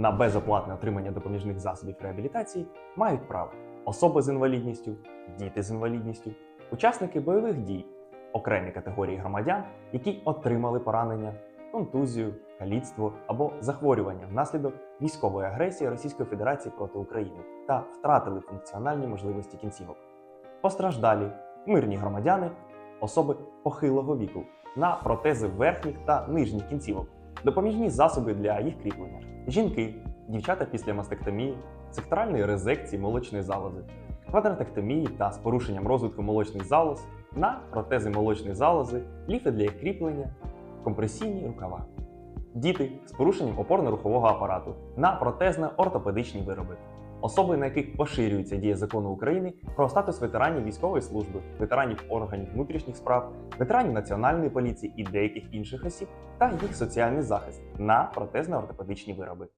На безоплатне отримання допоміжних засобів реабілітації мають право особи з інвалідністю, діти з інвалідністю, учасники бойових дій, окремі категорії громадян, які отримали поранення, контузію, каліцтво або захворювання внаслідок військової агресії Російської Федерації проти України та втратили функціональні можливості кінцівок. Постраждалі мирні громадяни, особи похилого віку на протези верхніх та нижніх кінцівок, допоміжні засоби для їх кріплення, жінки, дівчата після мастектомії, секторальної резекції молочної залози, квадратектомії та з порушенням розвитку молочних залоз, на протези молочної залози, ліфи для їх кріплення, компресійні рукава. Діти з порушенням опорно-рухового апарату на протезно-ортопедичні вироби. Особи, на яких поширюється дія закону України про статус ветеранів військової служби, ветеранів органів внутрішніх справ, ветеранів національної поліції і деяких інших осіб та їх соціальний захист на протезно-ортопедичні вироби.